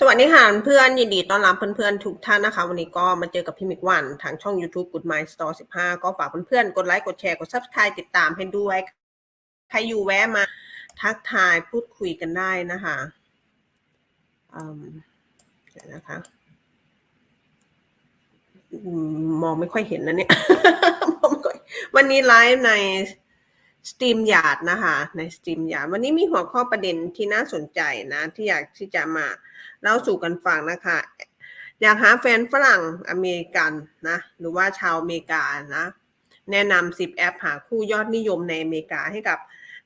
สวัสดีค่ะเพื่อนยินดีต้อนรับเพื่อนๆทุกท่านนะคะ วันนี้ก็มาเจอกับพี่มิกวัน ทางช่อง YouTube Good Mind Store 15 ก็ฝากเพื่อนๆ กดไลค์ กดแชร์ กด Subscribe ติดตามให้ด้วย ใครอยู่แวะมาทักทายพูดคุยกันได้นะคะอืมเดี๋ยวนะคะมองไม่ค่อยเห็นนะเนี่ยวันนี้ไลฟ์ในสตรีมหยาดนะคะ ในสตรีมหยาดวันนี้มีหัวข้อประเด็นที่น่าสนใจนะ ที่อยากที่จะมา เล่าสู่กันฟังนะคะ อยากหาแฟนฝรั่งอเมริกันนะ หรือว่าชาวอเมริกานะ แนะนำ10แอปหาคู่ยอดนิยมในอเมริกาให้กับ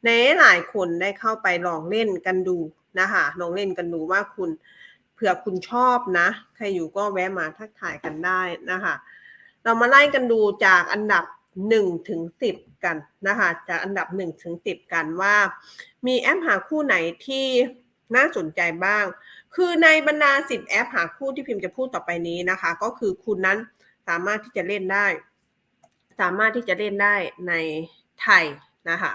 ในหลายคนได้เข้าไปลองเล่นกันดูนะคะลองเล่นกันดูว่าคุณเผื่อคุณชอบนะ ใครอยู่ก็แวะมาทักทายกันได้นะคะ เรามาไล่กันดูจากอันดับ1ถึง10 กันนะคะ จากอันดับ1ถึง10 กันว่า มีแอปหาคู่ไหนที่ น่าสนใจบ้าง คือในบรรดา 10 แอปหาคู่ที่พิมพ์จะพูดต่อไปนี้นะคะ ก็คือคุณนั้นสามารถที่จะเล่นได้ สามารถที่จะเล่นได้ในไทยนะคะ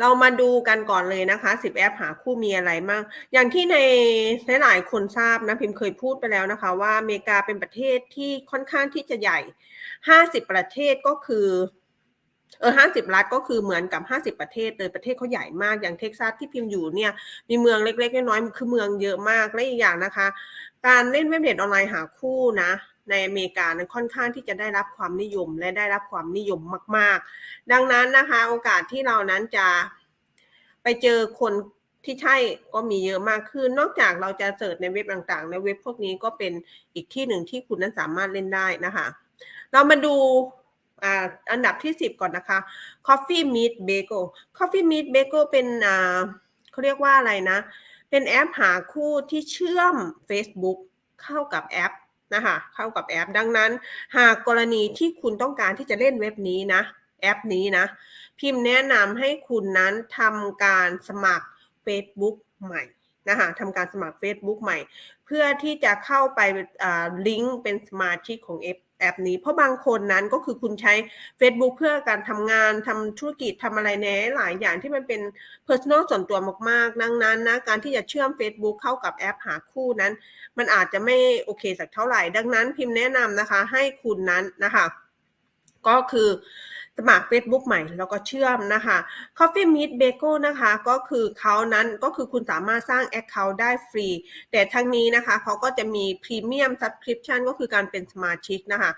เรามาดูกันก่อนเลยนะคะ 10 แอปหาคู่มีอะไรบ้าง อย่างที่ในหลายๆคนทราบนะ พิมพ์เคยพูดไปแล้วนะคะ ว่าอเมริกาเป็นประเทศที่ค่อนข้างที่จะใหญ่ 50 ประเทศก็คือ เออ50รัฐก็คือเหมือนกับ50ประเทศเลยประเทศเขาใหญ่มากอย่างเท็กซัสที่พิมพ์อยู่เนี่ยมีเมืองเล็กๆน้อยๆคือเมืองเยอะมากและอีกอย่างนะคะ การเล่นเว็บเน็ตออนไลน์หาคู่นะในอเมริกานั้นค่อนข้างที่จะได้รับความนิยมและได้รับความนิยมมาก ๆ ดังนั้นนะคะโอกาสที่เรานั้นจะไปเจอคนที่ใช่ก็มีเยอะมากขึ้น นอกจากเราจะเสิร์ชในเว็บต่างๆ ในเว็บพวกนี้ก็เป็นอีกที่หนึ่งที่คุณนั้นสามารถเล่นได้นะคะ เรามาดู อันดับที่ 10 ก่อนนะคะ Coffee Meet Bagel Coffee Meet Bagel เป็นเขาเรียกว่าอะไรนะ เป็นแอปหาคู่ที่เชื่อม Facebook เข้ากับแอปนะคะเข้ากับแอปดังนั้น หากกรณีที่คุณต้องการที่จะเล่นเว็บนี้นะ แอปนี้นะ พิมพ์แนะนำให้คุณนั้นทำการสมัคร Facebook ใหม่นะคะทำการสมัคร Facebook ใหม่ เพื่อที่จะเข้าไปลิงก์เป็นสมาชิกของแอป แอปนี้เพราะบางคนนั้นก็คือคุณใช้ Facebook เพื่อการทำงานทำธุรกิจทำอะไรแน่หลายอย่างที่มันเป็น Personal ส่วนตัวมากๆ ดังนั้นนะการที่จะเชื่อม Facebook เข้ากับแอปหาคู่นั้น มันอาจจะไม่โอเคสักเท่าไหร่ ดังนั้นพิมพ์แนะนำนะคะให้คุณนั้นนะคะ ก็คือ สมัคร Facebook ใหม่แล้วก็เชื่อมนะคะ Coffee Meet Bagel นะคะก็คือเขานั้นก็คือคุณสามารถสร้าง Account ได้ฟรี แต่ทั้งนี้นะคะเขาก็จะมี Premium Subscription ก็คือการเป็นสมาชิกนะคะ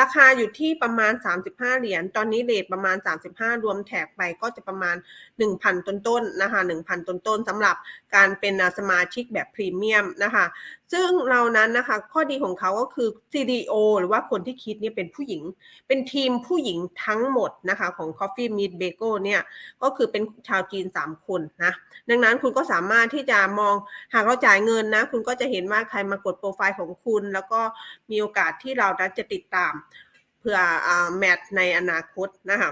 ราคาอยู่ที่ประมาณ 35 เหรียญ ตอนนี้เรทประมาณ 35 รวมแท็กไปก็จะประมาณ 1,000 ต้นๆนะคะ 1,000 ต้นๆสำหรับการเป็นสมาชิกแบบพรีเมียมนะคะซึ่งเรานั้นนะคะข้อดีของเขาก็คือ CDO หรือว่าคนที่คิดเนี่ยเป็นผู้หญิง เป็นทีมผู้หญิงทั้งหมดนะคะของ Coffee Meet Bagel เนี่ยก็คือเป็นชาวจีน 3 คนนะดังนั้นคุณก็สามารถที่จะมองหากเราจ่ายเงินนะ คุณก็จะเห็นว่าใครมากดโปรไฟล์ของคุณ แล้วก็มีโอกาสที่เราจะติดตามเพื่ออแมทในอนาคตนะคะ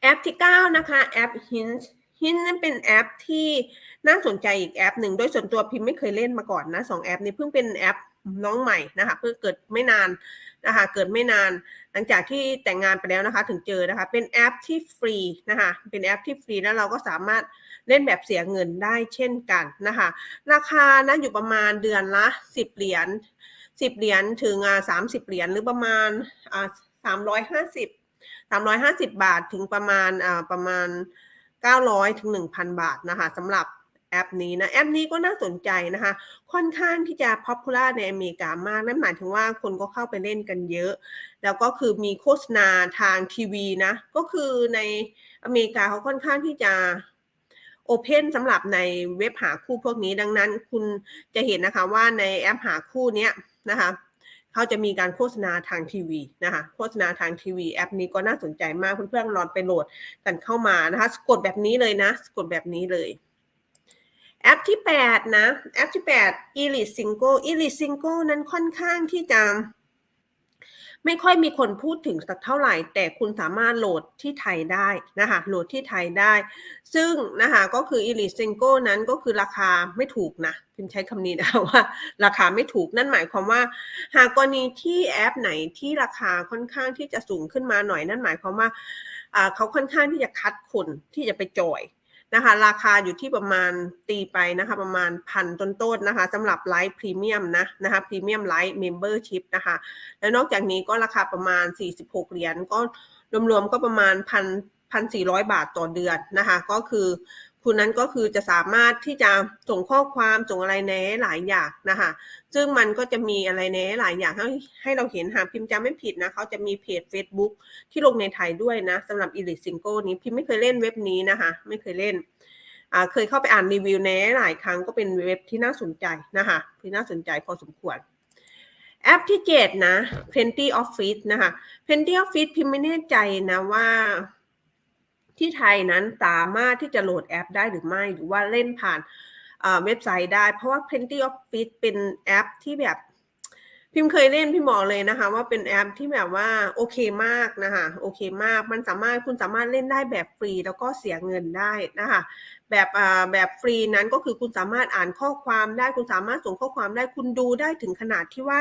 แอปที่ 9 นะคะ แอป Hint Hint นั้นเป็นแอปที่น่าสนใจอีกแอปหนึ่งโดยส่วนตัวพิมไม่เคยเล่นมาก่อนนะสองแอปนี้เพิ่งเป็นแอปน้องใหม่นะคะเพิ่งเกิดไม่นานนะคะเกิดไม่นานหลังจากที่แต่งงานไปแล้วนะคะถึงเจอนะคะเป็นแอปที่ฟรีนะคะเป็นแอปที่ฟรีแล้วเราก็สามารถเล่นแบบเสียเงินได้เช่นกันนะคะราคานะอยู่ประมาณเดือนละ 10 เหรียญ10 เหรียญถึงอ่า30เหรียญหรือประมาณอ่า350 350บาทถึงประมาณประมาณ 900ถึง1,000 บาทนะคะสำหรับแอปนี้นะแอปนี้ก็น่าสนใจนะคะ ค่อนข้างที่จะป๊อปปูล่าในอเมริกามากนั่นหมายถึงว่าคนก็เข้าไปเล่นกันเยอะ แล้วก็คือมีโฆษณาทางทีวีนะ ก็คือในอเมริกาเขาค่อนข้างที่จะโอเพนสำหรับในเว็บหาคู่พวกนี้ดังนั้นคุณจะเห็นนะคะว่าในแอปหาคู่เนี้ยนะคะ เขาจะมีการโฆษณาทางทีวีนะคะโฆษณาทางทีวีแอปนี้ก็น่าสนใจมากเพื่อนๆลองไปโหลดกันเข้ามานะคะกดแบบนี้เลยนะกดแบบนี้เลยแอปที่ 8 นะ แอปที่ 8 Elite Single Elite Single นั้นค่อนข้างที่จะ ไม่ค่อยมีคนพูดถึงสักเท่าไหร่ แต่คุณสามารถโหลดที่ไทยได้นะคะโหลดที่ไทยได้ ซึ่งนะคะก็คือ Elite Single นั้นก็คือราคาไม่ถูกนะพิมใช้คำนี้นะว่า ราคาไม่ถูกนั่นหมายความว่า หากกรณีที่แอปไหนที่ราคาค่อนข้างที่จะสูงขึ้นมาหน่อยนั่นหมายความว่าเขาค่อนข้างที่จะคัดคนที่จะไปจอย นะคะราคาอยู่ที่ประมาณตีไปนะคะประมาณพันต้นๆนะคะสำหรับไลฟ์พรีเมียมนะนะคะพรีเมียมไลฟ์เมมเบอร์ชิพนะคะแล้วนอกจากนี้ก็ราคาประมาณ 46 เหรียญก็รวมๆก็ประมาณพันพันสี่ร้อยบาทต่อเดือนนะคะ ก็คือ คุณนั้นก็คือจะสามารถที่จะส่งข้อความส่งอะไรในหลายอย่างนะคะซึ่งมันก็จะมีอะไรในหลายอย่างให้ให้เราเห็นหากพิมพ์จำไม่ผิดนะเขาจะมีเพจ Facebook ที่ลงในไทยด้วยนะสำหรับ e l i t Single นี้พิมพ์ไม่เคยเล่นเว็บนี้นะคะไม่เคยเล่นเคยเข้าไปอ่านรีวิวในหลายครั้งก็เป็นเว็บที่น่าสนใจนะคะที่น่าสนใจพอสมควรแอปที่เจ็ดนะ Plenty Office นะคะ Plenty Office พิมพ์ไม่แน่ใจนะว่า ที่ไทยนั้นสามารถที่จะโหลดแอปได้หรือไม่ หรือว่าเล่นผ่านเว็บไซต์ได้ เพราะว่า Plenty of Fit เป็นแอปที่แบบ พิมพ์เคยเล่นพี่หมอเลยนะคะ ว่าเป็นแอปที่แบบว่าโอเคมากนะคะโอเคมากมันสามารถคุณสามารถเล่นได้แบบฟรีแล้วก็เสียเงินได้นะคะแบบอ่าแบบฟรีนั้นก็คือคุณสามารถอ่านข้อความได้คุณสามารถส่งข้อความได้คุณดูได้ถึงขนาดที่ว่า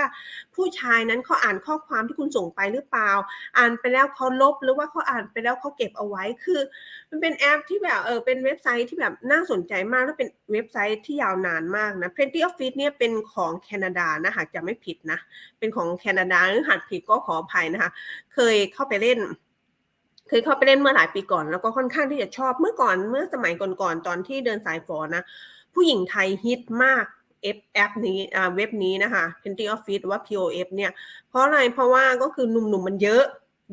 ผู้ชายนั้นเขาอ่านข้อความที่คุณส่งไปหรือเปล่า อ่านไปแล้วเขาลบหรือว่าเขาอ่านไปแล้วเขาเก็บเอาไว้คือ มันเป็นแอปที่แบบเออเป็นเว็บไซต์ที่แบบน่าสนใจมากและเป็นเว็บไซต์ที่ยาวนานมากนะ Plenty Office เนี่ยเป็นของแคนาดานะหากจะไม่ผิดนะ เป็นของแคนาดาหรือหากผิดก็ขออภัยนะคะ เคยเข้าไปเล่น ยเข้าไปเล่นเมื่อหลายปีก่อน แล้วก็ค่อนข้างที่จะชอบเมื่อก่อนเมื่อสมัยก่อนๆตอนที่เดินสายฝอนะ ผู้หญิงไทยฮิตมากเอฟแอปนี้อ่าเว็บนี้นะคะ Plenty Office หรือว่า POF เนี่ย เพราะอะไรเพราะว่าก็คือหนุ่มๆมันเยอะ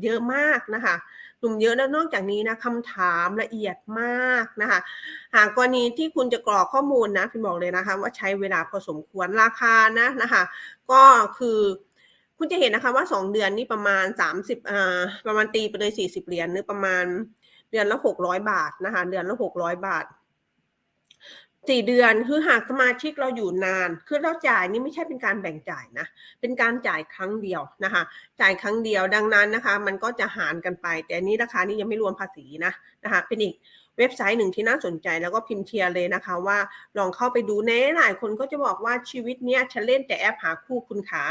เยอะมากนะคะหนุ่มเยอะแล้วนอกจากนี้นะคำถามละเอียดมากนะคะ หากกรณีที่คุณจะกรอกข้อมูลนะพิมบอกเลยนะคะ ว่าใช้เวลาพอสมควรราคานะนะคะ ก็คือ คุณจะเห็นนะคะว่า2เดือนนี่ประมาณ30อ่าประมาณตีไปเลย40เหรียญหรือประมาณเดือนละ600บาทนะคะ เดือนละ600บาทสี่เดือนคือหากสมาชิกเราอยู่นาน คือเราจ่ายนี่ไม่ใช่เป็นการแบ่งจ่ายนะ เป็นการจ่ายครั้งเดียวนะคะ จ่ายครั้งเดียวดังนั้นนะคะ มันก็จะหารกันไป แต่นนี้ราคานี้ยังไม่รวมภาษีนะนะคะ เป็นอีกเว็บไซต์หนึ่งที่น่าสนใจแล้วก็พิมพ์เชียร์เลยนะคะ ว่าลองเข้าไปดูแน่หลายคนก็จะบอกว่าชีวิตเนี้ยฉันเล่นแต่แอปหาคู่คุณขา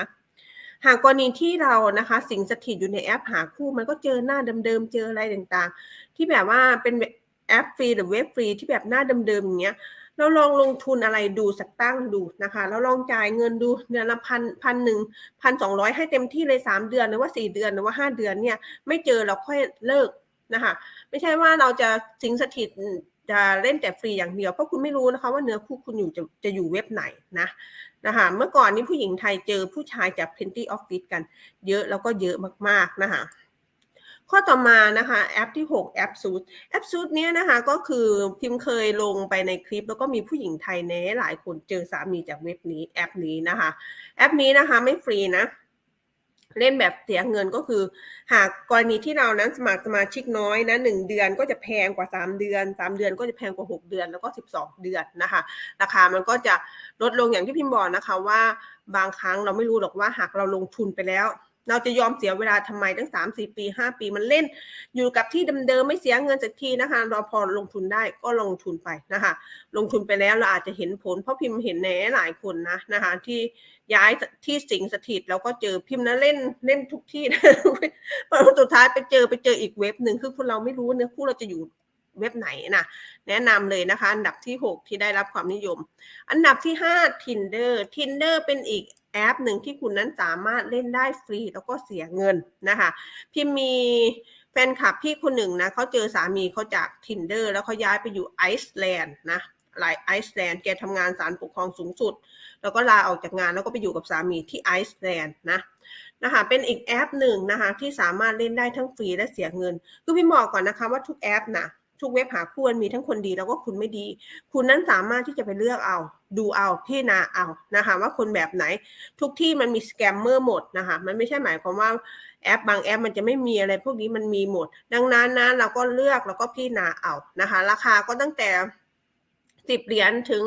หากกรณีที่เรานะคะ สิงสถิตอยู่ในแอปหาคู่มันก็เจอหน้าเดิมๆเจออะไรต่างๆ ที่แบบว่าเป็นแอปฟรีหรือเว็บฟรีที่แบบหน้าเดิมๆอย่างเงี้ยเราลองลงทุนอะไรดูสักตั้งดูนะคะแล้วลองจ่ายเงินดูเดือนละพันพันหนึ่งพันสองร้อยให้เต็มที่เลยสามเดือนหรือว่าสี่เดือนหรือว่าห้าเดือนเนี่ยไม่เจอเราค่อยเลิกนะคะไม่ใช่ว่าเราจะสิงสถิตจะเล่นแต่ฟรีอย่างเดียวเพราะคุณไม่รู้นะคะว่าเนื้อคู่คุณอยู่จะจะอยู่เว็บไหนนะ นะคะเมื่อก่อนนี้ผู้หญิงไทยเจอผู้ชายจาก Plenty Office กัน เยอะแล้วก็เยอะมากๆนะคะข้อต่อมานะคะแอปที่ 6 แอปซูดแอปซูดเนี้ยนะคะก็คือพิมพ์เคยลงไปในคลิป แล้วก็มีผู้หญิงไทยแน่หลายคนเจอสามีจากเว็บนี้แอปนี้นะคะ แอปนี้นะคะไม่ฟรีนะ เล่นแบบเสียเงินก็คือ หากกรณีที่เรานั้นสมัครสมาชิกน้อยนะหนึ่งเดือนก็จะแพงกว่า 3 เดือน 3 เดือนก็จะแพงกว่า 6 เดือนแล้วก็ 12 เดือนนะคะราคามันก็จะลดลงอย่างที่พิมพ์บอกนะคะว่าบางครั้งเราไม่รู้หรอกว่าหากเราลงทุนไปแล้ว เราจะยอมเสียเวลาทำไมตั้ง 3 4 ปี 5 ปีมันเล่น อยู่กับที่เดิมๆไม่เสียเงินสักทีนะคะเราพอลงทุนได้ก็ลงทุนไปนะคะลงทุนไปแล้วเราอาจจะเห็นผล เพราะพิมพ์เห็นแนหลายคนนะนะคะที่ย้ายที่สิงสถิตแล้วก็เจอพิมพ์นะเล่นเล่นทุกที่นะพอสุดท้ายไปเจอไปเจออีกเว็บหนึ่งคือคุณเราไม่รู้เนื้อคู่เราจะอยู่ เว็บไหนนะแนะนำเลยนะคะ อันดับที่ 6 ที่ได้รับความนิยม อันดับที่ 5 Tinder Tinder เป็นอีกแอปหนึ่งที่คุณนั้นสามารถเล่นได้ฟรีแล้วก็เสียเงินนะคะพิมมีแฟนคลับพี่คนหนึ่งนะเขาเจอสามีเขาจาก Tinder แล้วเขาย้ายไปอยู่ไอซ์แลนด์นะหลายไอซ์แลนด์แกทำงานศาลปกครองสูงสุด แล้วก็ลาออกจากงานแล้วก็ไปอยู่กับสามีที่ไอซ์แลนด์นะนะคะเป็นอีกแอปหนึ่งนะคะที่สามารถเล่นได้ทั้งฟรีและเสียเงิน คือพี่บอกก่อนนะคะว่าทุกแอปนะ ทุกเว็บหาคู่มันมีทั้งคนดีแล้วก็คุณไม่ดี คุณนั้นสามารถที่จะไปเลือกเอา ดูเอาพิจารณาเอานะคะว่าคนแบบไหน ทุกที่มันมีสแกมเมอร์หมดนะคะมันไม่ใช่หมายความว่าแอปบางแอปมันจะไม่มีอะไรพวกนี้มันมีหมด ดังนั้นนะเราก็เลือกแล้วก็พิจารณาเอานะคะ ราคาก็ตั้งแต่สิบเหรียญถึง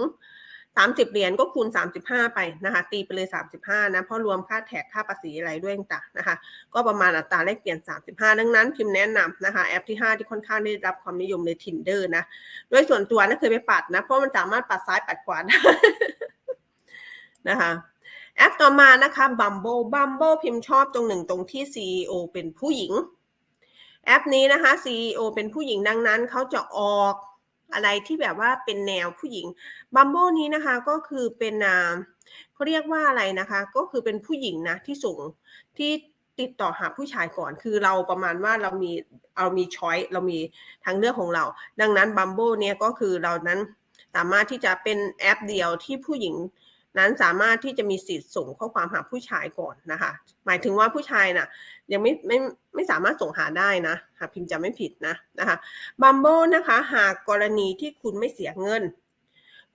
สามสิบเหรียญก็คูณสามสิบห้าไปนะคะตีไปเลยสามสิบห้านะเพราะรวมค่าแท็กค่าภาษีอะไรด้วยต่างนะคะ ก็ประมาณอัตราแลกเปลี่ยน35ดังนั้นพิมพ์แนะนำนะคะแอปที่5ที่ค่อนข้างได้รับความนิยมใน Tinder นะโดยส่วนตัวนะเคยไปปัดนะเพราะมันสามารถปัดซ้ายปัดขวาได้นะคะแอปต่อมานะคะ Bumble Bumble พิมพ์ชอบตรงหนึ่งตรงที่ CEO เป็นผู้หญิง แอปนี้นะคะ CEO เป็นผู้หญิงดังนั้นเขาจะออก อะไรที่แบบว่าเป็นแนวผู้หญิงบัมโบนี้นะคะก็คือเป็นเขาเรียกว่าอะไรนะคะ ก็คือเป็นผู้หญิงนะที่ส่งที่ติดต่อหาผู้ชายก่อน คือเราประมาณว่าเรามีเรามีช้อยเรามีทางเลือกของเรา ดังนั้นบัมโบเนี่ยก็คือเรานั้นสามารถที่จะเป็นแอปเดียวที่ผู้หญิง นั้นสามารถที่จะมีสิทธิ์ส่งข้อความหาผู้ชายก่อนนะคะ หมายถึงว่าผู้ชายน่ะยังไม่ไม่ไม่สามารถส่งหาได้นะหากพิมพ์จะไม่ผิดนะนะคะบัมโบนะคะหากกรณีที่คุณไม่เสียเงิน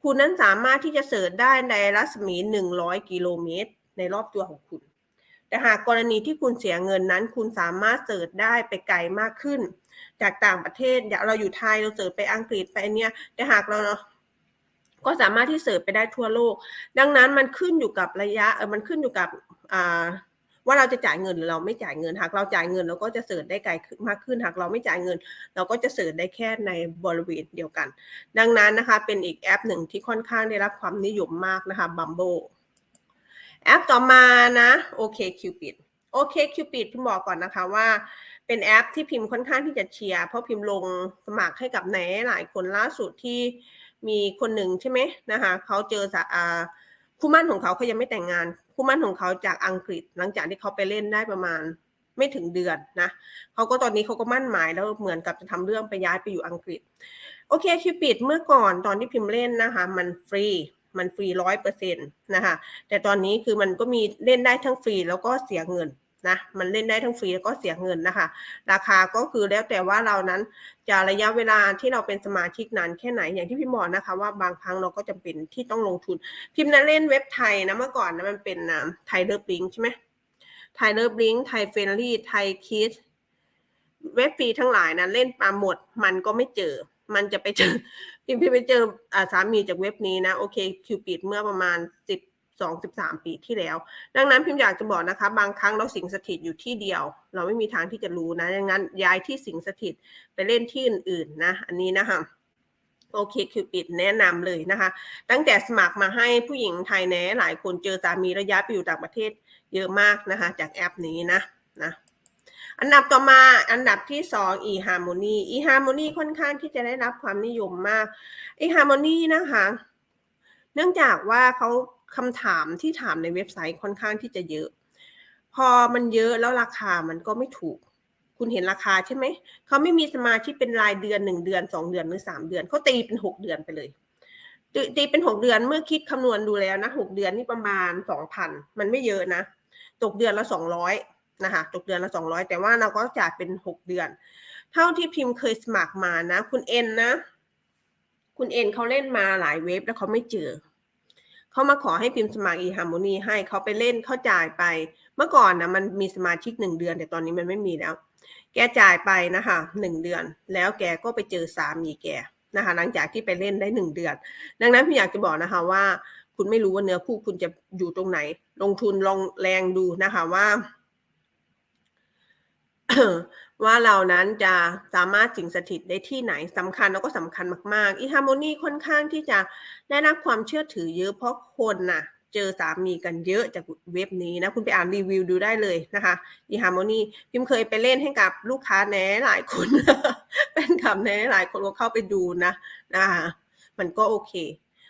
คุณนั้นสามารถที่จะเสิร์ชได้ในรัศมี 100 กิโลเมตร ในรอบตัวของคุณ แต่หากกรณีที่คุณเสียเงินนั้น คุณสามารถเสิร์ชได้ไปไกลมากขึ้น จากต่างประเทศอย่างเราอยู่ไทยเราเสิร์ชไปอังกฤษไปเนี่ยแต่หากเรา ก็สามารถที่เสิร์ชไปได้ทั่วโลก ดังนั้นมันขึ้นอยู่กับระยะเออมันขึ้นอยู่กับอ่าว่าเราจะจ่ายเงินหรือเราไม่จ่ายเงิน หากเราจ่ายเงินเราก็จะเสิร์ชได้ไกลมากขึ้น หากเราไม่จ่ายเงิน เราก็จะเสิร์ชได้แค่ในบริเวณเดียวกัน ดังนั้นนะคะเป็นอีกแอปหนึ่งที่ค่อนข้างได้รับความนิยมมากนะคะ Bumble แอปต่อมานะโอเคคิวปิดโอเคคิวปิดพิมบอกก่อนนะคะว่าเป็นแอปที่พิมพ์ค่อนข้างที่จะเชียร์เพราะพิมพ์ลงสมัครให้กับไหนหลายคนล่าสุดที่ มีคนหนึ่งใช่ไหมนะคะเขาเจอจากอ่าคู่มั่นของเขาเขายังไม่แต่งงาน คู่มั่นของเขาจากอังกฤษ หลังจากที่เขาไปเล่นได้ประมาณไม่ถึงเดือนนะเขาก็ตอนนี้เขาก็มั่นหมายแล้วเหมือนกับจะทำเรื่องไปย้ายไปอยู่อังกฤษ โอเคคิวปิดเมื่อก่อนตอนที่พิมพ์เล่นนะคะ มันฟรีมันฟรีร้อยเปอร์เซ็นต์นะคะแต่ตอนนี้คือมันก็มีเล่นได้ทั้งฟรีแล้วก็เสียเงิน นะมันเล่นได้ทั้งฟรีแล้วก็เสียเงินนะคะ ราคาก็คือแล้วแต่ว่าเรานั้นจะระยะเวลาที่เราเป็นสมาชิกนานแค่ไหนอย่างที่พี่บอกนะคะ ว่าบางครั้งเราก็จำเป็นที่ต้องลงทุน พิมพ์นั้นเล่นเว็บไทยนะเมื่อก่อนนะมันเป็นไทยเลิฟลิงใช่ไหมไทยเลิฟลิงไทยเฟรนลี่ไทยคิดเว็บฟรีทั้งหลายนะเล่นมาหมดมันก็ไม่เจอ มันจะไปเจอพิมพ์ไปเจออสามีจากเว็บนี้นะโอเคคิวปิดเมื่อประมาณสิบ สองสิบสามปีที่แล้ว ดังนั้นพิมพ์อยากจะบอกนะคะ บางครั้งเราสิงสถิตอยู่ที่เดียว เราไม่มีทางที่จะรู้นะดังนั้นย้ายที่สิงสถิตไปเล่นที่อื่นๆนะอันนี้นะคะโอเคคิวปิดแนะนำเลยนะคะ ตั้งแต่สมัครมาให้ผู้หญิงไทยแน่หลายคนเจอสามีระยะไปอยู่ต่างประเทศเยอะมากนะคะ จากแอปนี้นะนะอันดับต่อมาอันดับที่สอง e-harmony e-harmony ค่อนข้างที่จะได้รับความนิยมมาก e-harmony นะคะ เนื่องจากว่าเขา คำถามที่ถามในเว็บไซต์ค่อนข้างที่จะเยอะ พอมันเยอะแล้วราคามันก็ไม่ถูก คุณเห็นราคาใช่ไหม เขาไม่มีสมาชิกเป็นรายเดือนหนึ่งเดือนสองเดือนหรือสามเดือน เขาตีเป็นหกเดือนไปเลยตีเป็นหกเดือนเมื่อคิดคำนวณดูแล้วนะหกเดือนนี่ประมาณสองพันมันไม่เยอะนะ ตกเดือนละสองร้อยนะคะตกเดือนละสองร้อยแต่ว่าเราก็จ่ายเป็นหกเดือน เท่าที่พิมพ์เคยสมัครมานะ คุณเอ็นนะ คุณเอ็นเขาเล่นมาหลายเว็บแล้วเขาไม่เจอ เขามาขอให้พิมพ์สมัคร eHarmony ให้เขาไปเล่นเขาจ่ายไป เมื่อก่อนนะมันมีสมาชิกหนึ่งเดือน แต่ตอนนี้มันไม่มีแล้ว แกจ่ายไปนะคะหนึ่งเดือน แล้วแกก็ไปเจอสามีแกนะคะ หลังจากที่ไปเล่นได้หนึ่งเดือน ดังนั้นพี่อยากจะบอกนะคะว่า คุณไม่รู้ว่าเนื้อคู่คุณจะอยู่ตรงไหน ลงทุนลองแรงดูนะคะว่า ว่าเรานั้นจะสามารถสิงสถิตได้ที่ไหนสำคัญแล้วก็สำคัญมากๆอีฮาร์โมนีค่อนข้างที่จะได้รับความเชื่อถือเยอะเพราะคนน่ะเจอสามีกันเยอะจากเว็บนี้นะ คุณไปอ่านรีวิวดูได้เลยนะคะอีฮาร์โมนีพิมเคยไปเล่นให้กับลูกค้าแหนหลายคน เป็นคำแหนหลายคนก็เข้าไปดูนะนะคะมันก็โอเค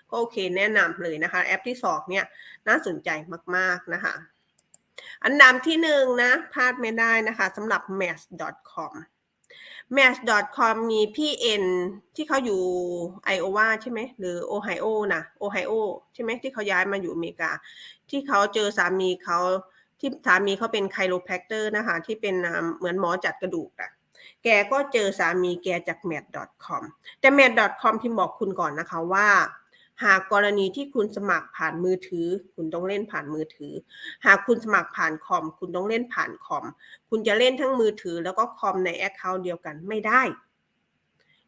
ก็โอเคแนะนำเลยนะคะ แอปที่สองเนี่ยน่าสนใจมากๆนะคะ อันดับที่หนึ่งนะพลาดไม่ได้นะคะสำหรับ match.com match.com มีพี่เอ็นที่เขาอยู่ไอโอวาใช่ไหมหรือโอไฮโอนะโอไฮโอใช่ไหมที่เขาย้ายมาอยู่อเมริกา ที่เขาเจอสามีเขาที่สามีเขาเป็นไคโรแพคเตอร์นะคะ ที่เป็นเหมือนหมอจัดกระดูกอะแกก็เจอสามีแกจาก match.com แต่ match.com พิมพ์บอกคุณก่อนนะคะว่า หากกรณีที่คุณสมัครผ่านมือถือ คุณต้องเล่นผ่านมือถือ หากคุณสมัครผ่านคอม คุณต้องเล่นผ่านคอม คุณจะเล่นทั้งมือถือ แล้วก็คอมในแอคเคาท์เดียวกันไม่ได้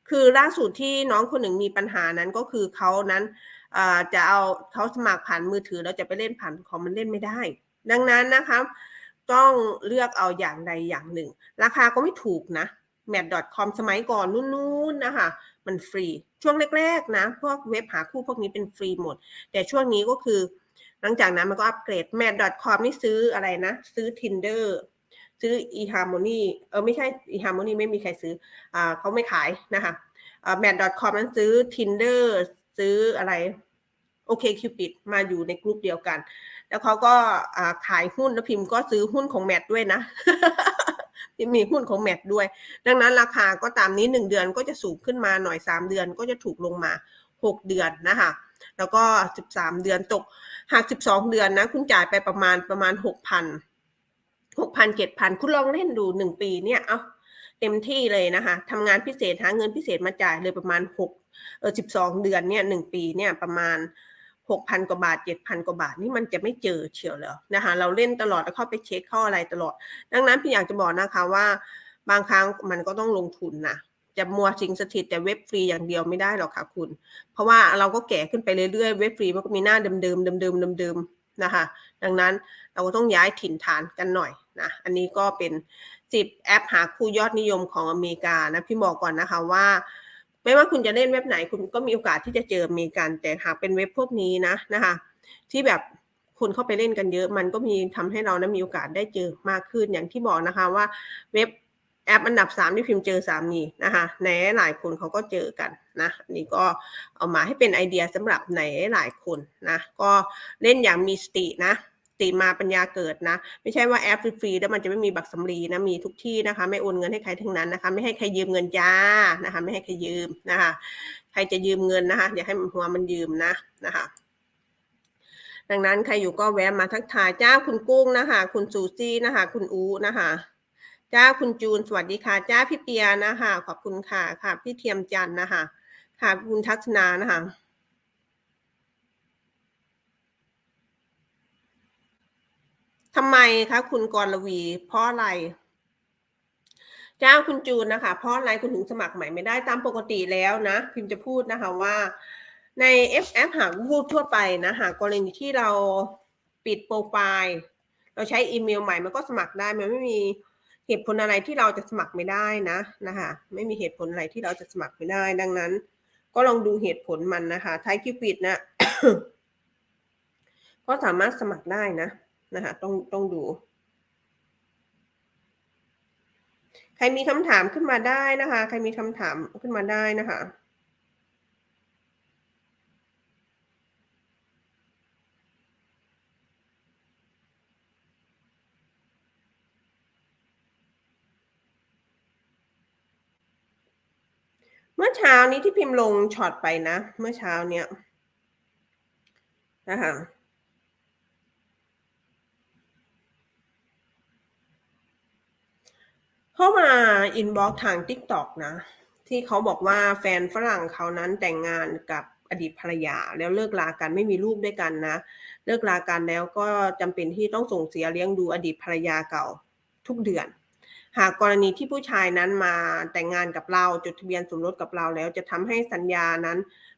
คือล่าสุดที่น้องคนหนึ่งมีปัญหานั้นก็คือเขานั้นจะเอาเขาสมัครผ่านมือถือ แล้วจะไปเล่นผ่านคอมมันเล่นไม่ได้ ดังนั้นนะคะต้องเลือกเอาอย่างใดอย่างหนึ่ง ราคาก็ไม่ถูกนะ m a t c o m สมัยก่อนนู้นๆนะคะ มันฟรี ช่วงแรกๆนะ พวกเว็บหาคู่พวกนี้เป็นฟรีหมด แต่ช่วงนี้ก็คือ หลังจากนั้นมันก็อัปเกรด match.com นี่ซื้ออะไรนะ ซื้อ tinder ซื้อ eHarmony เออไม่ใช่ eHarmony ไม่มีใครซื้ออ่าเขาไม่ขายนะคะแมท .com นั้นซื้อ tinder ซื้ออะไรโอเคคิวปิดมาอยู่ในกลุ่มเดียวกัน แล้วเขาก็ขายหุ้นแล้วพิมพ์ก็ซื้อหุ้นของแมทด้วยนะ มมีหุ้นของแมทด้วย ดังนั้นราคาก็ตามนี้หนึ่งเดือนก็จะสูงขึ้นมาหน่อยสามเดือนก็จะถูกลงมาหกเดือนนะคะแล้วก็สิบสามเดือนตกหากสิบสองเดือนนะ คุณจ่ายไปประมาณประมาณหกพันหกพันเจ็ดพันคุณลองเล่นดูหนึ่งปีเนี่ยเอาเต็มที่เลยนะคะทำงานพิเศษหาเงินพิเศษมาจ่ายเลยประมาณหกเออสิบสองเดือนเนี่ยหนึ่งปีเนี่ยประมาณ หกพันกว่าบาทเจ็ดพันกว่าบาทนี่มันจะไม่เจอเชียวเลยนะคะเราเล่นตลอดแล้วเข้าไปเช็คข้าอะไรตลอด ดังนั้นพี่อยากจะบอกนะคะว่า บางครั้งมันก็ต้องลงทุนนะจะมัวสิงสถิตแต่เว็บฟรีอย่างเดียวไม่ได้หรอกค่ะคุณ เพราะว่าเราก็แก่ขึ้นไปเรื่อยๆเว็บฟรีมันก็มีหน้าเดิมๆเดิมๆเดิมๆนะคะ ดังนั้นเราก็ต้องย้ายถิ่นฐานกันหน่อยนะอันนี้ก็เป็นสิบแอปหาคู่ยอดนิยมของอเมริกานะพี่บอกก่อนนะคะว่า ไม่ว่าคุณจะเล่นเว็บไหนคุณก็มีโอกาสที่จะเจอเมริกันแต่หากเป็นเว็บพวกนี้นะนะคะที่แบบคนเข้าไปเล่นกันเยอะ มันก็มีทำให้เรานะมีโอกาสได้เจอมากขึ้นอย่างที่บอกนะคะว่าเว็บแอปอันดับสามที่พิมพ์เจอสามีนะคะในหลายคนเขาก็เจอกันนะนนี้ก็เอามาให้เป็นไอเดียสำหรับในหลายคนนะก็เล่นอย่างมีสตินะ ติมาปัญญาเกิดนะ ไม่ใช่ว่าแอปฟรีๆแล้วมันจะไม่มีบัตรสำลีนะมีทุกที่นะคะ ไม่โอนเงินให้ใครทั้งนั้นนะคะ ไม่ให้ใครยืมเงินจ้านะคะ ไม่ให้ใครยืมนะคะ ใครจะยืมเงินนะคะอย่าให้หัวมันยืมนะนะคะดังนั้นใครอยู่ก็แวะมาทักทายจ้าคุณกุ้งนะคะ คุณซูซี่นะคะ คุณอูนะคะจ้าคุณจูนสวัสดีค่ะจ้าพี่เปียนะคะขอบคุณค่ะค่ะ พี่เทียมจันนะคะค่ะคุณทัศนานะคะ ทำไมคะคุณกรวี เพราะอะไร เจ้าคุณจูนนะคะ เพราะอะไรคุณถึงสมัครใหม่ไม่ได้ตามปกติแล้วนะ พิมจะพูดนะคะว่า ใน FF หา Google ทั่วไปนะหากกรณีที่เราปิดโปรไฟล์เราใช้อีเมลใหม่มันก็สมัครได้มันไม่มีเหตุผลอะไรที่เราจะสมัครไม่ได้นะนะคะไม่มีเหตุผลอะไรที่เราจะสมัครไม่ได้ ดังนั้น ก็ลองดูเหตุผลมันนะคะไทยคิวปิดนะก็สามารถสมัครได้นะ นะคะต้องต้องดู ใครมีคำถามขึ้นมาได้นะคะ ใครมีคำถามขึ้นมาได้นะคะเมื่อเช้านี้ที่พิมพ์ลงช็อตไปนะ เมื่อเช้าเนี้ยนะคะ เข้ามาอินบ็อกทาง t ิ k t o k นะ ที่เขาบอกว่าแฟนฝรั่งเขานั้นแต่งงานกับอดีตภรรยาแล้วเลิกลากันไม่มีลูกด้วยกันนะ เลิกลากันแล้วก็จำเป็นที่ต้องส่งเสียเลี้ยงดูอดีตภรรยาเก่าทุกเดือน หากกรณีที่ผู้ชายนั้นมาแต่งงานกับเราจดทะเบียนสมรสกับเราแล้วจะทำให้สัญญานั้น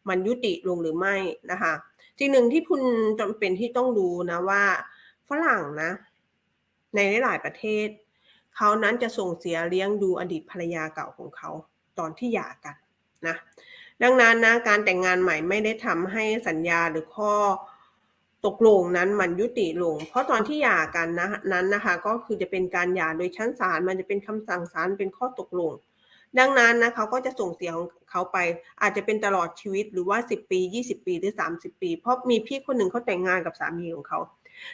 มันยุติลงหรือไม่นะคะสิ่งหนึ่งที่คุณจำเป็นที่ต้องดูนะว่าฝรั่งนะ ในหลายประเทศ เขานั้นจะส่งเสียเลี้ยงดูอดีตภรรยาเก่าของเขาตอนที่หย่ากันนะดังนั้นนะการแต่งงานใหม่ไม่ได้ทำให้สัญญาหรือข้อตกลงนั้นมันยุติลง เพราะตอนที่หย่ากันนะนั้นนะคะก็คือจะเป็นการหย่าโดยชั้นศาลมันจะเป็นคำสั่งศาลเป็นข้อตกลง ดังนั้นนะเขาก็จะส่งเสียของเขาไป อาจจะเป็นตลอดชีวิตหรือว่า 10 ปี 20 ปีหรือ 30 ปี เพราะมีพี่คนหนึ่งเขาแต่งงานกับสามีของเขา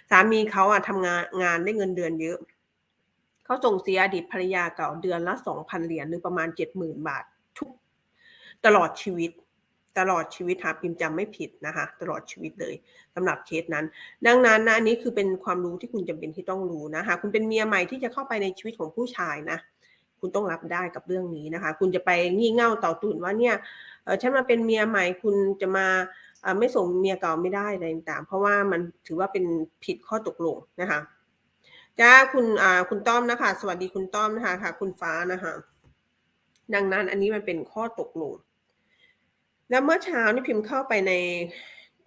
สามีเขาอะทำงานงานได้เงินเดือนเยอะ เขาส่งเสียอดีตภรรยาเก่าเดือนละสองพันเหรียญหรือประมาณเจ็ดหมื่นบาททุกตลอดชีวิต ตลอดชีวิตหาพิมพ์จำไม่ผิดนะคะ ตลอดชีวิตเลยสำหรับเคสนั้น ดังนั้นนะอันนี้คือเป็นความรู้ที่คุณจำเป็นที่ต้องรู้นะคะคุณเป็นเมียใหม่ที่จะเข้าไปในชีวิตของผู้ชายนะคุณต้องรับได้กับเรื่องนี้นะคะ คุณจะไปงี่เง่าต่อตุนว่าเนี่ยฉันมาเป็นเมียใหม่คุณจะมาไม่ส่งเมียเก่าไม่ได้อะไรต่างเพราะว่ามันถือว่าเป็นผิดข้อตกลงนะคะ จ้าคุณอ่าคุณต้อมนะคะ สวัสดีคุณต้อมนะคะค่ะ คุณฟ้านะคะดังนั้นอันนี้มันเป็นข้อตกลง แล้วเมื่อเช้านี่พิมพ์เข้าไปใน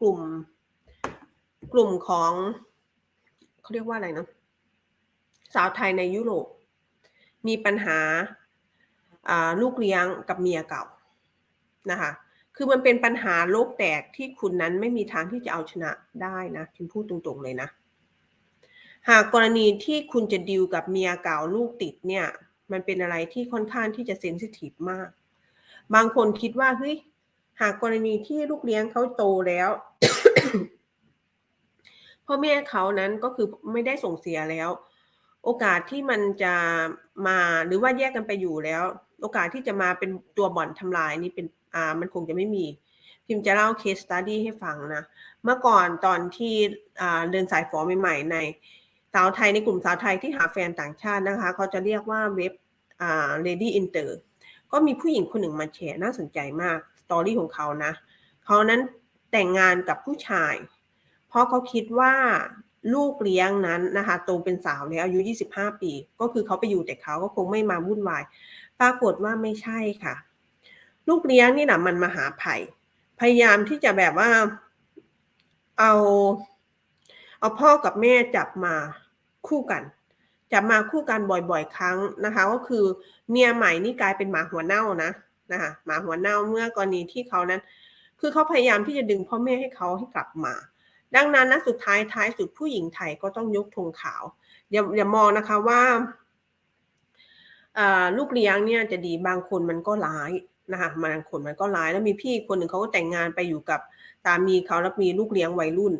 กลุ่ม กลุ่มของเขาเรียกว่าอะไรนะสาวไทยในยุโรป มีปัญหาลูกเลี้ยงกับเมียเก่านะคะ คือมันเป็นปัญหาโลกแตกที่คุณนั้นไม่มีทางที่จะเอาชนะได้นะพิมพูดตรงๆเลยนะ หากกรณีที่คุณจะดิวกับเมียเก่าลูกติดเนี่ย มันเป็นอะไรที่ค่อนข้างที่จะเซนซิทีฟมาก บางคนคิดว่าเฮ้ยหากกรณีที่ลูกเลี้ยงเขาโตแล้วพ่อแม่เขานั้นก็คือไม่ได้ส่งเสียแล้ว โอกาสที่มันจะมาหรือว่าแยกกันไปอยู่แล้ว โอกาสที่จะมาเป็นตัวบ่อนทำลายนี่เป็นอ่ามันคงจะไม่มี พิมพ์จะเล่าเคสตัดดี้ให้ฟังนะ เมื่อก่อนตอนที่อ่าเดินสายฟอใหม่ๆใน สาวไทยในกลุ่มสาวไทยที่หาแฟนต่างชาตินะคะ เขาจะเรียกว่าเว็บอ่า lady inter ก็มีผู้หญิงคนหนึ่งมาแชร์น่าสนใจมากสตอรี่ของเขานะเขานั้นแต่งงานกับผู้ชาย เพราะเขาคิดว่าลูกเลี้ยงนั้นนะคะโตเป็นสาวแล้วอายุ 25 ปี ก็คือเขาไปอยู่แต่เขาก็คงไม่มาวุ่นวาย ปรากฏว่าไม่ใช่ค่ะ ลูกเลี้ยงนี่แหละมันมาหาไผ่พยายามที่จะแบบว่าเอาเอาพ่อกับแม่จับมา คู่กันจับมาคู่กันบ่อยๆ ครั้งนะคะ ก็คือเมียใหม่นี่กลายเป็นหมาหัวเน่านะนะคะหมาหัวเน่าเมื่อกรณีที่เขานั้น คือเขาพยายามที่จะดึงพ่อแม่ให้เขาให้กลับมา ดังนั้นนะสุดท้ายท้ายสุดผู้หญิงไทยก็ต้องยกธงขาวอย่าอย่ามองนะคะว่าลูกเลี้ยงเนี่ยจะดีบางคนมันก็ร้ายนะคะบางคนมันก็ร้ายแล้วมีพี่คนหนึ่งเขาก็แต่งงานไปอยู่กับสามีเขาแล้วมีลูกเลี้ยงวัยรุ่น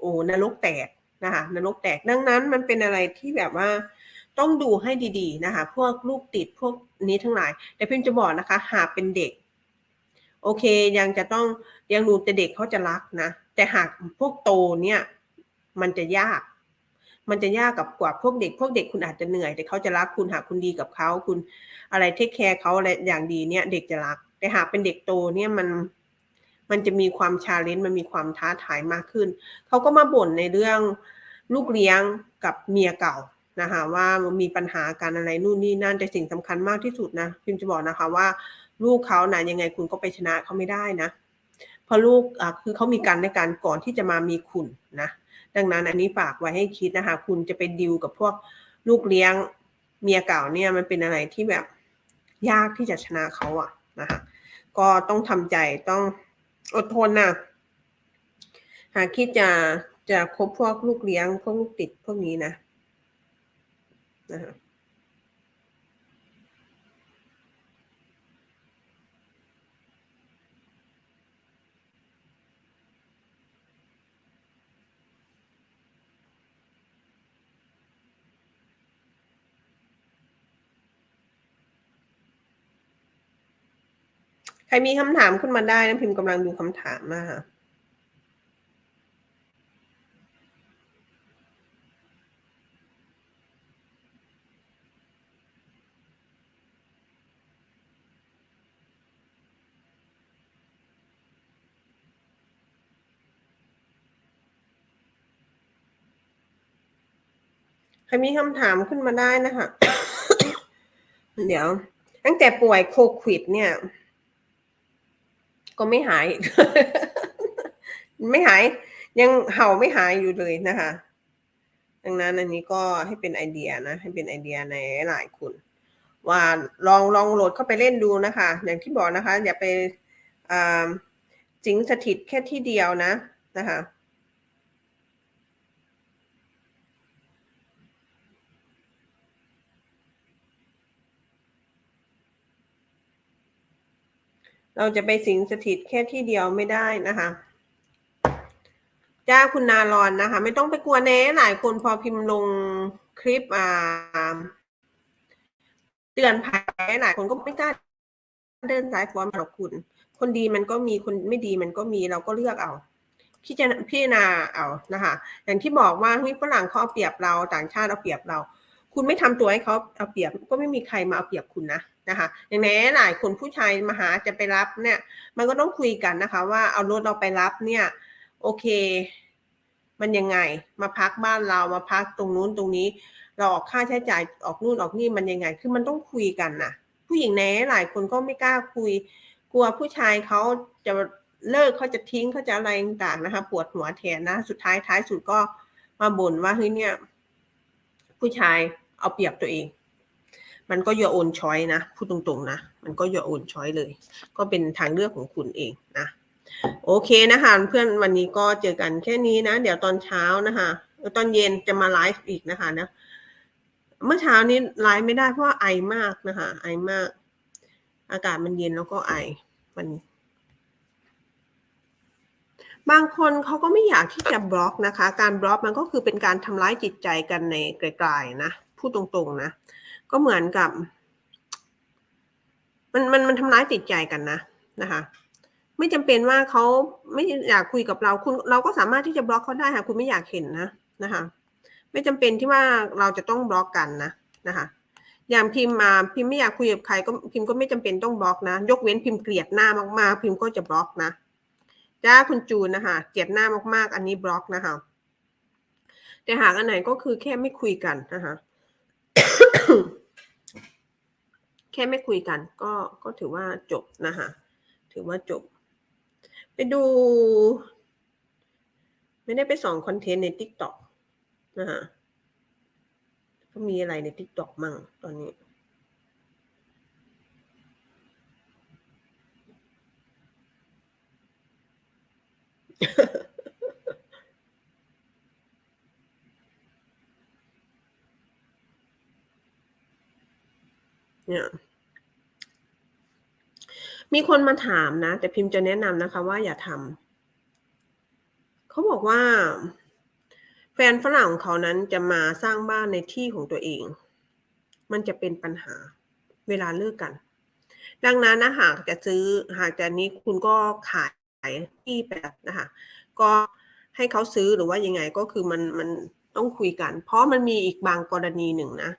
โอ้นรกแตก นะคะนรกแตกดังนั้นมันเป็นอะไรที่แบบว่าต้องดูให้ดีๆนะคะ พวกลูกติดพวกนี้ทั้งหลาย แต่พิมจะบอกนะคะ หากเป็นเด็ก โอเคยังจะต้องยังดูแต่เด็กเขาจะรักนะ แต่หากพวกโตเนี่ย มันจะยาก มันจะยากกับกว่าพวกเด็ก พวกเด็กคุณอาจจะเหนื่อย แต่เขาจะรักคุณหากคุณดีกับเขาคุณอะไรเทคแคร์เขาอะไรอย่างดีเนี่ย เด็กจะรัก แต่หากเป็นเด็กโตเนี่ยมัน มันจะมีความชาเลนจ์มันมีความท้าทายมากขึ้น เขาก็มาบ่นในเรื่องลูกเลี้ยงกับเมียเก่านะคะว่ามีปัญหาการอะไรนู่นนี่นั่นแต่สิ่งสำคัญมากที่สุดนะพิมจะบอกนะคะว่าลูกเขานะยังไงคุณก็ไปชนะเขาไม่ได้นะเพราะลูกอะคือเขามีการในการก่อนที่จะมามีคุณนะดังนั้นอันนี้ฝากไว้ให้คิดนะคะ คุณจะไปดิวกับพวกลูกเลี้ยงเมียเก่าเนี่ยมันเป็นอะไรที่แบบยากที่จะชนะเขาอะนะคะก็ต้องทำใจต้อง อดทนนะหากคิดจะจะคบพวกลูกเลี้ยง พวกลูกติดพวกนี้นะนะคะ รมีคำถามขึ้นมาได้นะพิมพ์กำลังดูคำถามนะคะใครมีคำถามขึ้นมาได้นะคะ เดี๋ยว ตั้งแต่ป่วยโควิดเนี่ย ก็ไม่หาย ไม่หาย ยังเห่าไม่หายอยู่เลยนะคะ ดังนั้นอันนี้ก็ให้เป็นไอเดียนะ ให้เป็นไอเดียในหลายคุณ ว่าลองลองโหลดเข้าไปเล่นดูนะคะ อย่างที่บอกนะคะ อย่าไปจิงสถิตแค่ที่เดียวนะนะคะ เราจะไปสิงสถิตแค่ที่เดียวไม่ได้นะคะจ้าคุณนารอนนะคะ ไม่ต้องไปกลัวแน่หลายคนพอพิมพ์ลงคลิปอ่าเตือนภัยหลายคนก็ไม่กล้าเดินสายฟ้อร์มหรอกคุณ คนดีมันก็มีคนไม่ดีมันก็มีเราก็เลือกเอาพี่จะพี่นาเอานะคะ อย่างที่บอกว่าเฮ้ยฝรั่งเขาเอาเปรียบเราต่างชาติเอาเปรียบเรา คุณไม่ทำตัวให้เขาเอาเปรียบก็ไม่มีใครมาเอาเปรียบคุณนะนะคะอย่างแม้หลายคนผู้ชายมาหาจะไปรับเนี่ย มันก็ต้องคุยกันนะคะ ว่าเอารถเราไปรับเนี่ย โอเค มันยังไง มาพักบ้านเรามาพักตรงนู้นตรงนี้ เราออกค่าใช้จ่ายออกนู่นออกนี่มันยังไง คือมันต้องคุยกันนะผู้หญิงแน่หลายคนก็ไม่กล้าคุย กลัวผู้ชายเขาจะเลิกเขาจะทิ้งเขาจะอะไรต่างๆนะคะ ปวดหัวแทนนะ สุดท้ายท้ายสุดก็มาบ่นว่าเฮ้ยเนี่ย ผู้ชาย เอาเปรียบตัวเอง มันก็ย่าโอนช้อยนะพูดตรงๆนะ มันก็ย่าโอนช้อยเลย ก็เป็นทางเลือกของคุณเองนะโอเคนะคะเพื่อนวันนี้ก็เจอกันแค่นี้นะ เดี๋ยวตอนเช้านะคะตอนเย็นจะมาไลฟ์อีกนะคะนะเมื่อเช้านี้ไลฟ์ไม่ได้เพราะไอมากนะคะไอมาก อากาศมันเย็นแล้วก็ไอมันบางคนเขาก็ไม่อยากที่จะบล็อกนะคะ การบล็อกมันก็คือเป็นการทำร้ายจิตใจกันในไกลๆนะ พูดตรงๆนะ ก็เหมือนกับ มันมันมันทำร้ายจิตใจกันนะนะคะ ไม่จำเป็นว่าเขาไม่อยากคุยกับเราคุณเราก็สามารถที่จะบล็อกเขาได้ค่ะคุณไม่อยากเห็นนะนะคะ ไม่จำเป็นที่ว่าเราจะต้องบล็อกกันนะนะคะอย่างพิมพ์มาพิมพ์ไม่อยากคุยกับใครก็พิมพ์ก็ไม่จำเป็นต้องบล็อกนะ ยกเว้นพิมพ์เกลียดหน้ามากๆ พิมพ์ก็จะบล็อกนะจ้าคุณจูนนะคะเกลียดหน้ามากๆ อันนี้บล็อกนะคะแต่หากอันไหนก็คือแค่ไม่คุยกันนะคะ แค่ไม่คุยกัน ก็ก็ถือว่าจบนะคะถือว่าจบ ไปดู ไม่ได้ไปส่องคอนเทนต์ใน t ิ k t o k นะคะก็มีอะไรใน t ิ k t o k มั่งตอนนี้ เนี่ยมีคนมาถามนะ แต่พิมพ์จะแนะนำนะคะ ว่าอย่าทำเขาบอกว่า แฟนฝรั่งของเขานั้นจะมาสร้างบ้านในที่ของตัวเอง มันจะเป็นปัญหาเวลาเลิกกัน ดังนั้นนะหากจะซื้อหากจะนี้คุณก็ขายที่แบบนะคะก็ให้เขาซื้อหรือว่ายังไงก็คือมันมันต้องคุยกัน เพราะมันมีอีกบางกรณีหนึ่งนะ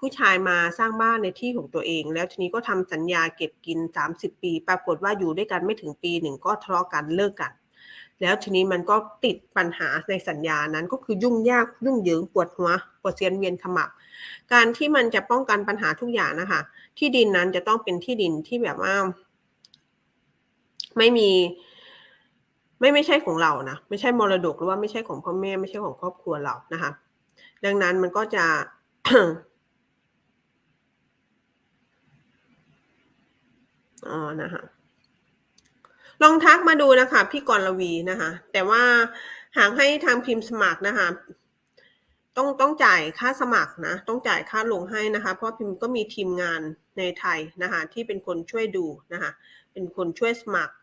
ผู้ชายมาสร้างบ้านในที่ของตัวเอง แล้วทีนี้ก็ทำสัญญาเก็บกิน 30 ปี ปรากฏว่าอยู่ด้วยกันไม่ถึงปีหนึ่งก็ทะเลาะกันเลิกกัน แล้วทีนี้มันก็ติดปัญหาในสัญญานั้นก็คือยุ่งยากยุ่งเหยิงปวดหัวปวดเสียนเวียนขมับ การที่มันจะป้องกันปัญหาทุกอย่างนะคะที่ดินนั้นจะต้องเป็นที่ดินที่แบบว่า ไม่มีไม่ไม่ใช่ของเรานะไม่ใช่มรดกหรือว่าไม่ใช่ของพ่อแม่ไม่ใช่ของครอบครัวเรานะคะ ดังนั้นมันก็จะ อ๋อนะคะลองทักมาดูนะคะ พี่กรลวีนะคะ แต่ว่าหากให้ทางพิมพ์สมัครนะคะ ต้องต้องจ่ายค่าสมัครนะ ต้องจ่ายค่าลงให้นะคะ เพราะพิมพ์ก็มีทีมงานในไทยนะคะ ที่เป็นคนช่วยดูนะคะ เป็นคนช่วยสมัคร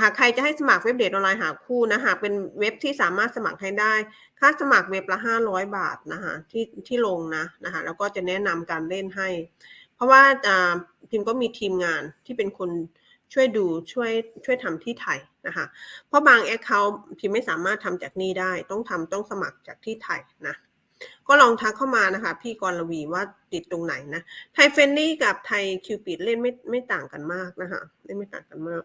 หากใครจะให้สมัครเว็บเดทออนไลน์หาคู่นะหากเป็นเว็บที่สามารถสมัครให้ได้ ค่าสมัครเว็บละห้าร้อยบาทนะคะที่ที่ลงนะนะคะ แล้วก็จะแนะนำการเล่นให้ ราะว่าพิมพ์ก็มีทีมงานที่เป็นคนช่วยดูช่วยช่วยทำที่ไทยนะคะเพราะบางแอคเคาท์พิมไม่สามารถทำจากนี่ได้ ต้องทำต้องสมัครจากที่ไทยนะก็ลองทักเข้ามานะคะ พี่กรลวีว่าติดตรงไหนนะไทยเฟนนี่กับไทยคิวปิดเล่นไม่ไม่ต่างกันมากนะคะเล่นไม่ต่างกันมาก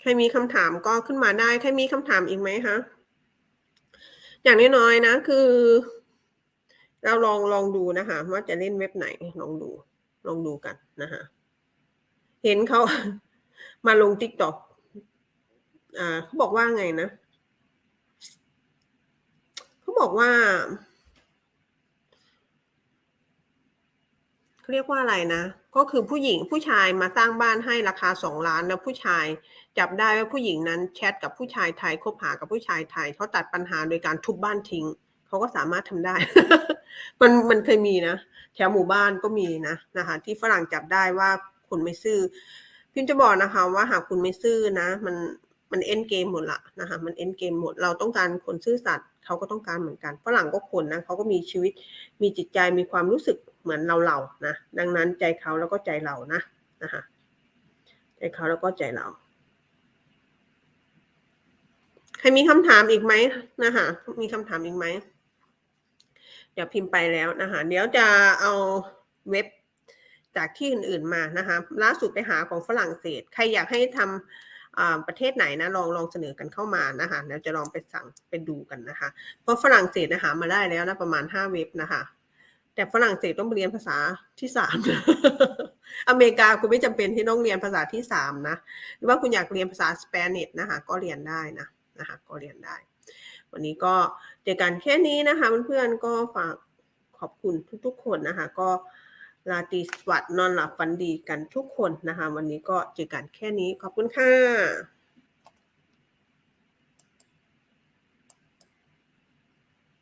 ใครมีคำถามก็ขึ้นมาได้ ใครมีคำถามอีกไหมคะอย่างน้อยๆนะ คือ เราลองลองดูนะคะว่าจะเล่นเว็บไหนลองดู ลองดูกันนะคะเห็นเขามาลงติ๊กต็อกอ่าเขาบอกว่าไงนะเขาบอกว่าเขาเรียกว่าอะไรนะ ก็คือผู้หญิงผู้ชายมาสร้างบ้านให้ราคาสองล้าน แล้วผู้ชายจับได้ว่าผู้หญิงนั้นแชทกับผู้ชายไทยคบหากับผู้ชายไทยเขาตัดปัญหาโดยการทุบบ้านทิ้งเขาก็สามารถทำได้ มันมันเคยมีนะแถวหมู่บ้านก็มีนะนะคะ ที่ฝรั่งจับได้ว่าคุณไม่ซื่อพิมจะบอกนะคะ ว่าหากคุณไม่ซื่อนะ มันมันเอ็นเกมหมดละนะคะ มันเอ็นเกมหมดเราต้องการคนซื่อสัตย์เขาก็ต้องการเหมือนกันฝรั่งก็คนนะเขาก็มีชีวิตมีจิตใจมีความรู้สึกเหมือนเราเรานะดังนั้นใจเขาแล้วก็ใจเรานะนะคะใจเขาแล้วก็ใจเราใครมีคำถามอีกไหมนะคะมีคำถามอีกไหมี๋ยวพิมพ์ไปแล้วนะคะเดี๋ยวจะเอาเว็บจากที่อื่นๆมานะคะล่าสุดไปหาของฝรั่งเศส ใครอยากให้ทำประเทศไหนนะลองลองเสนอกันเข้ามานะคะเดี๋ยวจะลองไปสั่งไปดูกันนะคะ เพราะฝรั่งเศสนะคะมาได้แล้วนะประมาณห้าเว็บนะคะแต่ฝรั่งเศสต้องเรียนภาษาที่สามอเมริกาคุณไม่จำเป็นที่ต้องเรียนภาษาที่สามนะ หรือว่าคุณอยากเรียนภาษาสเปนิชนะคะก็เรียนได้นะนะคะก็เรียนได้ วันนี้ก็เจอกันแค่นี้นะคะเพื่อนๆก็ฝากขอบคุณทุกๆ คนนะคะ ก็ลาตรีสวัสดิ์นอนหลับฝันดีกันทุกคนนะคะ วันนี้ก็เจอกันแค่นี้ขอบคุณค่ะ